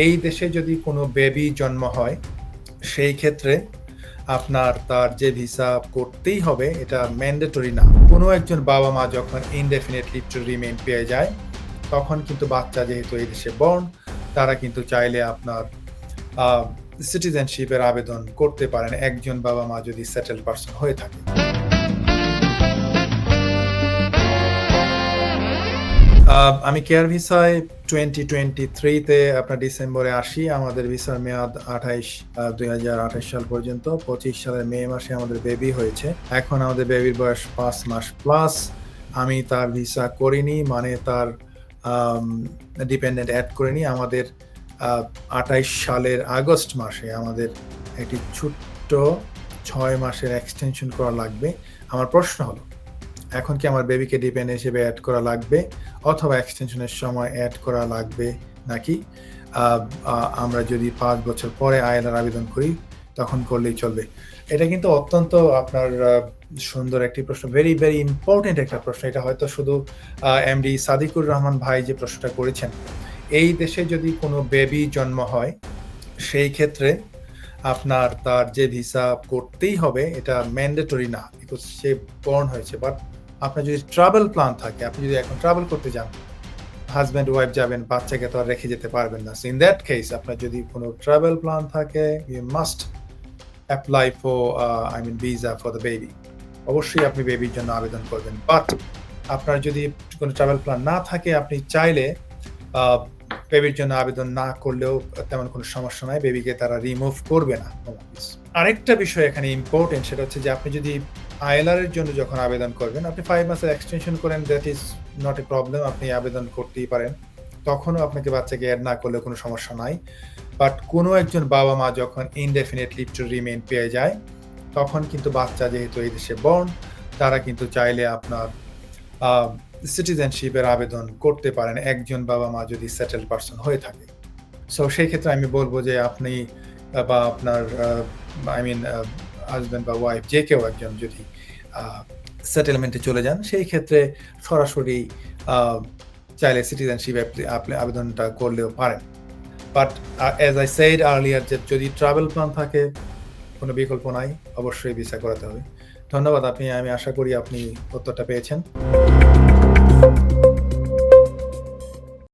এই দেশে যদি কোনো বেবি জন্ম হয়, সেই ক্ষেত্রে আপনার তার যে ভিসা করতেই হবে, এটা ম্যান্ডেটরি না। কোনো একজন বাবা মা যখন ইনডেফিনেট লিভ টু রিমেইন পেয়ে যায়, তখন কিন্তু বাচ্চা যেহেতু এই দেশে বর্ন তারা কিন্তু চাইলে আপনার সিটিজেনশিপের আবেদন করতে পারেন। একজন বাবা মা যদি সেটেল পার্সন হয়ে থাকে। আমি কেয়ার ভিসায় টোয়েন্টি টোয়েন্টি থ্রিতে আপনার ডিসেম্বরে আসি। আমাদের ভিসার মেয়াদ আঠাইশ দুই হাজার আঠাইশ সাল পর্যন্ত। পঁচিশ সালের মে মাসে আমাদের বেবি হয়েছে। এখন আমাদের বেবির বয়স পাঁচ মাস প্লাস আমি তার ভিসা করিনি মানে তার ডিপেন্ডেন্ট অ্যাড করিনি। আমাদের আঠাইশ সালের আগস্ট মাসে আমাদের একটি ছোট্ট ছয় মাসের এক্সটেনশন করা লাগবে। আমার প্রশ্ন হলো এখন কি আমার বেবিকে ডিপেন্ডেন্ট হিসেবে অ্যাড করা লাগবে? অথবা এক্সটেনশনের সময় অ্যাড করা লাগবে নাকি? আমরা যদি পাঁচ বছর পরে আয়লার আবেদন করি, তখন করলেই চলবে। এটা কিন্তু অত্যন্ত আপনার সুন্দর একটি প্রশ্ন ভেরি ভেরি ইম্পর্টেন্ট একটা প্রশ্ন। এটা হয়তো শুধু এমডি সাদিকুর রহমান ভাই যে প্রশ্নটা করেছেন। এই দেশে যদি কোনো বেবি জন্ম হয়, সেই ক্ষেত্রে আপনার তার যে ভিসা করতেই হবে, এটা ম্যান্ডেটরি না বিকজ সে বর্ন হয়েছে। বাট আপনার যদি ট্রাভেল প্ল্যান থাকে, আপনি যদি এখন ট্রাভেল করতে যান হাজব্যান্ড ওয়াইফ যাবেন, বাচ্চাকে তো আর রেখে যেতে পারবেন না। সো ইন দ্যাট কেস আপনার যদি কোনো ট্রাভেল প্ল্যান থাকে you must apply for I mean visa for the baby অবশ্যই আপনি বেবির জন্য আবেদন করবেন। বাট আপনার যদি কোনো ট্রাভেল প্ল্যান না থাকে, আপনি চাইলে বেবির জন্য আবেদন না করলেও তেমন কোনো সমস্যা নাই। বেবিকে তারা রিমুভ করবে না। আরেকটা বিষয় এখানে ইম্পর্টেন্ট সেটা হচ্ছে যে আপনি যদি আইএলআর এর জন্য যখন আবেদন করবেন, আপনি ফাইভ মাসের এক্সটেনশন করেন that is not a problem আপনি আবেদন করতেই পারেন। তখনও আপনাকে বাচ্চাকে অ্যাড না করলে কোনো সমস্যা নাই। বাট কোনো একজন বাবা মা যখন ইনডেফিনেট লিভ টু রিমেইন পেয়ে যায়, তখন কিন্তু বাচ্চা যেহেতু এই দেশে বর্ন তারা কিন্তু চাইলে আপনার সিটিজেনশিপের আবেদন করতে পারেন, একজন বাবা মা যদি সেটেল পার্সন হয়ে থাকে। সো সেই ক্ষেত্রে আমি বলব যে আপনি, বা আপনার আই মিন হাজব্যান্ড বা ওয়াইফ যে কেউ একজন যদি সেটেলমেন্টে চলে যান, সেই ক্ষেত্রে সরাসরি চাইলে সিটিজেনশিপ আবেদনটা করলেও পারেন। But as I said earlier যে যদি ট্রাভেল প্ল্যান থাকে, কোনো বিকল্প নাই, অবশ্যই ভিসা করাতে হবে। ধন্যবাদ আপনি, আমি আশা করি আপনি উত্তরটা পেয়েছেন।